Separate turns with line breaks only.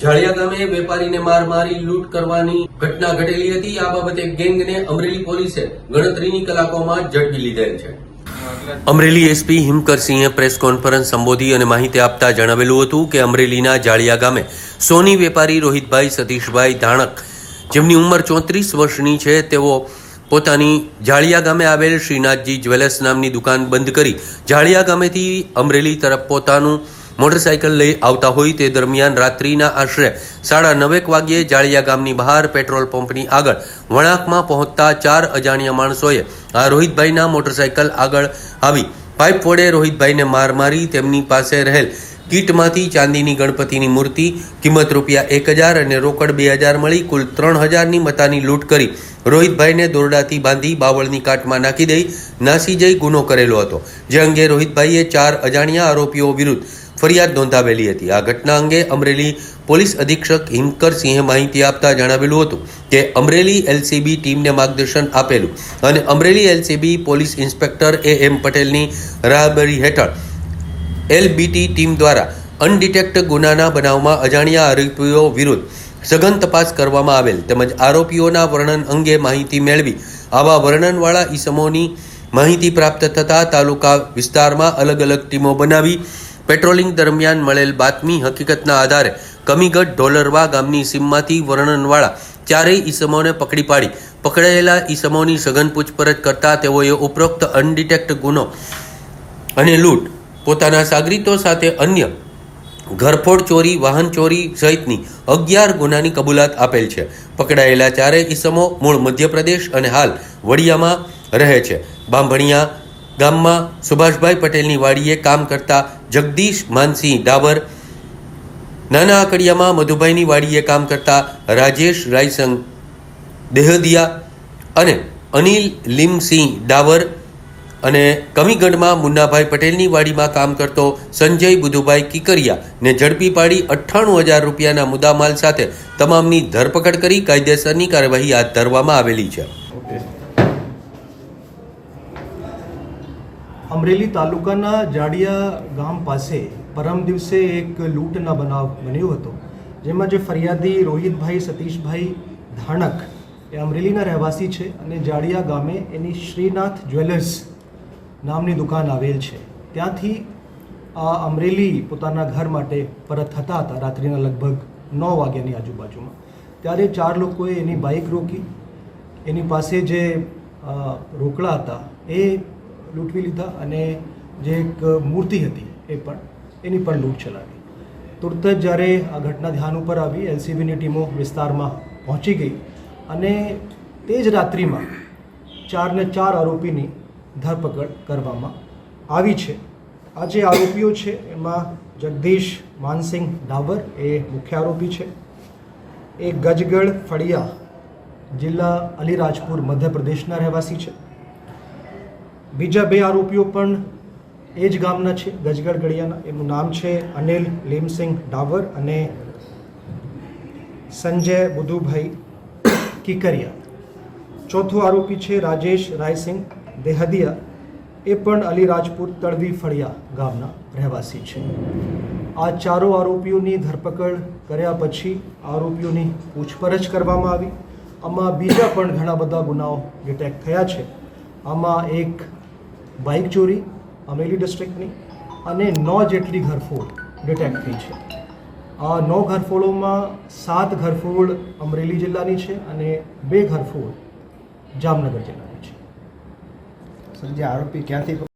જાળિયા ગામે વેપારીને માર મારી લૂંટ કરવાની ઘટના ઘટેલી હતી. આ બાબતે ગેંગને અમરેલી પોલીસે ગણતરીની કલાકોમાં ઝડપી લીધેલ છે. અમરેલી એસપી હિમકરસિંહે પ્રેસ કોન્ફરન્સ સંબોધી અને માહિતી આપતા જણાવેલું હતું કે અમરેલીના જાળિયા ગામે સોની વેપારી રોહિતભાઈ સતીશભાઈ ધાણક, જેમની ઉંમર ચોત્રીસ વર્ષની છે, તેઓ પોતાની જાળિયા ગામે આવેલ શ્રીનાથજી જ્વેલર્સ નામની દુકાન બંધ કરી જાળિયા ગામેથી અમરેલી તરફ પોતાનું મોટરસાયકલ લઈ આવતા હોય તે દરમિયાન રાત્રિના આશરે સાડા નવેક વાગ્યે જાળિયા ગામની બહાર પેટ્રોલ પંપની આગળ વળાંકમાં પહોંચતા ચાર અજાણ્યા માણસોએ આ રોહિતભાઈના મોટરસાયકલ આગળ આવી. પાઇપ વડે રોહિતભાઈને માર મારી તેમની પાસે રહેલ કીટમાંથી ચાંદીની ગણપતિની મૂર્તિ, કિંમત રૂપિયા એક હજાર અને રોકડ બે હજાર મળી, કુલ ત્રણ હજારની મતાની લૂંટ કરી રોહિતભાઈને દોરડાથી બાંધી બાવળની કાટમાં નાખી દઈ નાસી જઈ ગુનો કરેલો હતો. જે અંગે રોહિતભાઈએ ચાર અજાણ્યા આરોપીઓ વિરુદ્ધ ફરિયાદ નોંધાવેલી હતી. આ ઘટના અંગે અમરેલી પોલીસ અધિક્ષક હિમકરસિંહે માહિતી આપતા જણાવેલું હતું કે અમરેલી એલસીબી ટીમને માર્ગદર્શન આપેલું અને Amreli LCB police inspector A M પટેલની રાહબરી હેઠળ એલબીટી ટીમ દ્વારા અનડિટેક્ટ ગુનાના બનાવમાં અજાણ્યા આરોપીઓ વિરુદ્ધ સઘન તપાસ કરવામાં આવેલ તેમજ આરોપીઓના વર્ણન અંગે માહિતી મેળવી. આવા વર્ણનવાળા ઈસમોની માહિતી પ્રાપ્ત થતાં તાલુકા વિસ્તારમાં અલગ અલગ ટીમો બનાવી પેટ્રોલિંગ દરમિયાન મળેલ બાતમી હકીકતના આધારે કમીગઢ ઢોલરવા ગામની સીમમાંથી વર્ણનવાળા ચારેય ઈસમોને પકડી પાડી. પકડાયેલા ઈસમોની સઘન પૂછપરછ કરતા તેઓએ ઉપરોક્ત અનડિટેક્ટ ગુનો અને લૂંટ, પોતાના સાગરીતો સાથે અન્ય ઘરફોડ ચોરી, વાહન ચોરી સહિતની અગિયાર ગુનાની કબૂલાત આપેલ છે. પકડાયેલા ચારેય ઈસમો મૂળ મધ્યપ્રદેશ અને હાલ વડિયામાં રહે છે. બાંભણિયા ગામમાં સુભાષભાઈ પટેલની વાડીએ કામ કરતા જગદીશ, માનસિંહ, ડાબર, નાના આકડિયામાં મધુભાઈની વાડીએ કામ કરતા રાજેશ રાયસંગ, દેહદિયા અને અનિલ લીમસિંહ ડાવર અને કમીગઢમાં મુન્નાભાઈ પટેલની વાડીમાં કામ કરતો સંજય બુધુભાઈ કિકરિયાને ઝડપી પાડી અઠ્ઠાણું હજાર રૂપિયાના મુદ્દામાલ સાથે તમામની ધરપકડ કરી કાયદેસરની કાર્યવાહી હાથ ધરવામાં આવેલી છે.
અમરેલી તાલુકાના જાડિયા ગામ પાસે પરમ દિવસે એક લૂંટના બનાવ બન્યો હતો, જેમાં જે ફરિયાદી રોહિતભાઈ સતીશભાઈ ધાણક એ અમરેલીના રહેવાસી છે અને જાડિયા ગામે એની શ્રીનાથ જ્વેલર્સ નામની દુકાન આવેલ છે. ત્યાંથી આ અમરેલી પોતાના ઘર માટે પરત થતા હતા રાત્રિના લગભગ નવ વાગ્યાની આજુબાજુમાં. ત્યારે ચાર લોકોએ એની બાઇક રોકી, એની પાસે જે રોકડા હતા એ લૂંટવી લીધા અને જે એક મૂર્તિ હતી એ પણ એની પણ લૂંટ ચલાવી. તુરત જ જ્યારે આ ઘટના ધ્યાન ઉપર આવી, એલસીબીની ટીમો વિસ્તારમાં પહોંચી ગઈ અને તે જ રાત્રિમાં ચારને ચાર આરોપીની ધરપકડ કરવામાં આવી છે. આ જે આરોપીઓ છે, એમાં જગદીશ માનસિંહ ડાબર એ મુખ્ય આરોપી છે. એ ગજગઢ ફળિયા જિલ્લા અલીરાજપુર મધ્યપ્રદેશના રહેવાસી છે. બીજા બે આરોપીઓ પણ એ જ ગામના છે. ગજગઢ ગળિયાના એમનું નામ છે અનિલ લીમસિંહ ડાવર અને સંજય બુધુભાઈ કિકરિયા. ચોથો આરોપી છે રાજેશ રાયસિંહ દેહદિયા. એ પણ અલીરાજપુર તળવી ફળિયા ગામના રહેવાસી છે. આ ચારો આરોપીઓની ધરપકડ કર્યા પછી આરોપીઓની પૂછપરછ કરવામાં આવી. આમાં બીજા પણ ઘણા બધા ગુનાઓ ડિટેક્ટ થયા છે. આમાં એક બાઇક ચોરી, અમરેલી ડિસ્ટ્રિક્ટની અને નौ જેટલી ઘરફોડ ડિટેક્ટ થઈ છે. આ નવ ઘરફોડોમાં સાત ઘરફોડ અમરેલી જિલ્લાની છે અને બે ઘરફોડ જામનગર જિલ્લાની છે.
સર, જે આરોપી ક્યાંથી